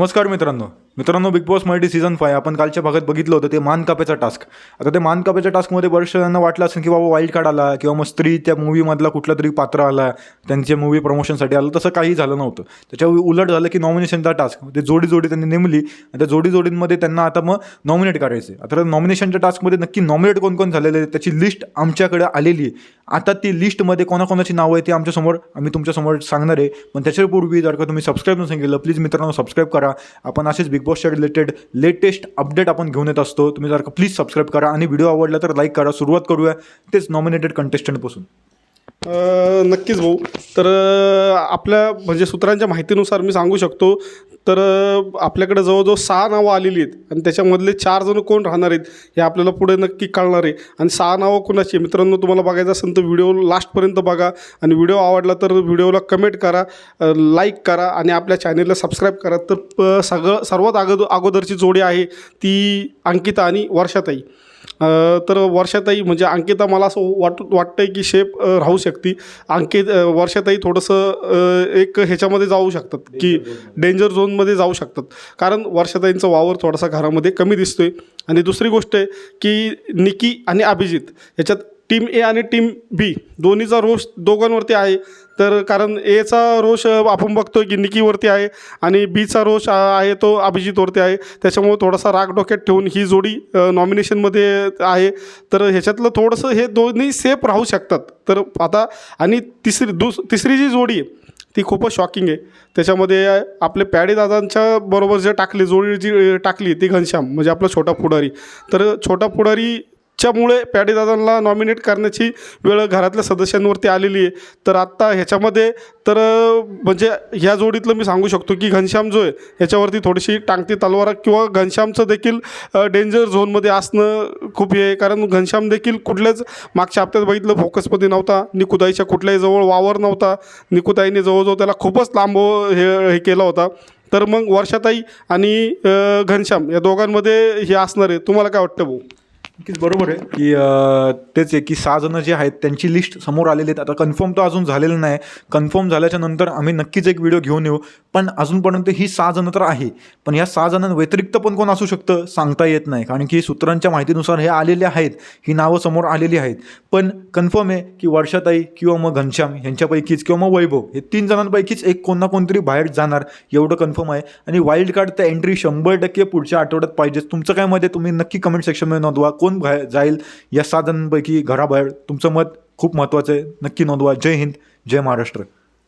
नमस्कार मित्रांनो. मित्रांनो big boss Marathi season five आपण कालच्या भागात बघितलं होतं ते मान कापेचा टास्क आता ते मान कापेच्या टास्कमध्ये बरेचशा जणांना वाटलं असेल की बाबा वाईल्ड कार्ड आला किंवा मग स्त्री त्या मूवीमधला कुठला तरी पात्र आला त्यांच्या मूवी प्रमोशनसाठी आलं तसं काही झालं नव्हतं. त्याच्या उलट झालं की नॉमिनेशनचा टास्क ते जोडी जोडी त्यांनी नेमली आणि त्या जोडी जोडींमध्ये त्यांना आता मग नॉमिनेट करायचे. आता नॉमिनेशनच्या टास्कमध्ये नक्की नॉमिनेट कोण कोण झालेले त्याची लिस्ट आमच्याकडे आलेली आहे. आता ती लिस्टमध्ये कोणाकोणाची नावं आहे ती आमच्यासमोर आम्ही तुमच्यासमोर सांगणार आहे. पण त्याच्यापूर्वी जर का तुम्ही सबस्क्राईब नसेल केलं प्लीज मित्रांनो सबस्क्राईब करा. आपण असेच बिग बॉसच्या रिलेटेड लेटेस्ट अपडेट आपण घेऊन येत असतो. तुम्ही जर का प्लीज सबस्क्राईब करा आणि व्हिडिओ आवडला तर लाईक करा. सुरुवात करूया. तेच नॉमिनेटेड कंटेस्टंटपासून नक्कीच भाऊ. तर आपल्या म्हणजे सूत्रांच्या माहितीनुसार मी सांगू शकतो तर आपल्याकडे जवळजवळ सहा नावं आलेली आहेत. आणि त्याच्यामधले चार जण कोण राहणार आहेत हे आपल्याला पुढे नक्की कळणार आहे. आणि सहा नावं कोणाची मित्रांनो तुम्हाला बघायचं असेल तर व्हिडिओ लास्टपर्यंत बघा. आणि व्हिडिओ आवडला तर व्हिडिओला कमेंट करा लाईक करा आणि आपल्या चॅनेलला सबस्क्राईब करा. तर प- सगळं सर्वात अगोदर अगोदरची जोडी आहे ती अंकिता आणि वर्षाताई. तर वर्षाताई म्हणजे अंकिता मला असं वाट वाटतंय की शेप राहू शकते. अंकित वर्षाताई थोडंसं एक ह्याच्यामध्ये जाऊ शकतात की डेंजर झोनमध्ये जाऊ शकतात. कारण वर्षाताईंचा वावर थोडासा घरामध्ये कमी दिसतोय. आणि दुसरी गोष्ट आहे की निकी आणि अभिजित ह्याच्यात टीम ए आणि टीम बी दोन्हीचा रोष दोघांवरती आहे. तर कारण एचा रोष आपण बघतोय की निकीवरती आहे आणि बीचा रोष आहे तो अभिजितवरती आहे. त्याच्यामुळे थोडासा राग डोक्यात ठेवून ही जोडी नॉमिनेशनमध्ये आहे. तर ह्याच्यातलं थोडंसं हे दोन्ही सेफ राहू शकतात. तर आता आणि तिसरी दुस तिसरी जी जोडी आहे ती खूपच शॉकिंग आहे. त्याच्यामध्ये आपले पॅडेदादांच्या बरोबर जे टाकली जोडी जी टाकली ती घनश्याम म्हणजे आपला छोटा पुढारी. तर छोटा पुढारी च्यामुळे पॅडेदादांना नॉमिनेट करण्याची वेळ घरातल्या सदस्यांवरती आलेली आहे. तर आत्ता ह्याच्यामध्ये तर म्हणजे ह्या जोडीतलं मी सांगू शकतो की घनश्याम जो आहे ह्याच्यावरती थोडीशी टांगती तलवार किंवा घनश्यामचं देखील डेंजर झोनमध्ये असणं खूप हे आहे. कारण घनश्याम देखील कुठल्याच मागच्या हप्त्यात बघितलं फोकसमध्ये नव्हता. निकुदाईच्या कुठल्याही जवळ वावर नव्हता. निकुदाईने जवळजवळ त्याला खूपच लांब हे हे केला होता. तर मग वर्षाताई आणि घनश्याम या दोघांमध्ये हे असणार आहे. तुम्हाला काय वाटतं भाऊ? नक्कीच बरोबर आहे. की तेच आहे की सहा जणं जे आहेत त्यांची लिस्ट समोर आलेली आहेत. आता कन्फर्म तर अजून झालेलं नाही. कन्फर्म झाल्याच्यानंतर आम्ही नक्कीच एक व्हिडिओ घेऊन येऊ. पण अजूनपर्यंत ही सहा जणं तर आहे. पण या सहा जणांव्यतिरिक्त पण कोण असू शकतं सांगता येत नाही. कारण की सूत्रांच्या माहितीनुसार हे आलेले आहेत. ही नावं समोर आलेली आहेत. पण कन्फर्म आहे की वर्षाताई किंवा मग घनश्याम यांच्यापैकीच किंवा मग वैभव हे तीन जणांपैकीच एक कोण ना कोणतरी बाहेर जाणार एवढं कन्फर्म आहे. आणि वाईल्ड कार्ड तर एंट्री शंभर टक्के पुढच्या आठवड्यात पाहिजेच. तुमचं काय मध्ये तुम्ही नक्की कमेंट सेक्शनमध्ये नोंदवा. कोण बाहेर जाईल या साधनांपैकी घराबाहेर. तुमचं मत खूप महत्त्वाचं आहे. नक्की नोंदवा. जय हिंद. जय महाराष्ट्र.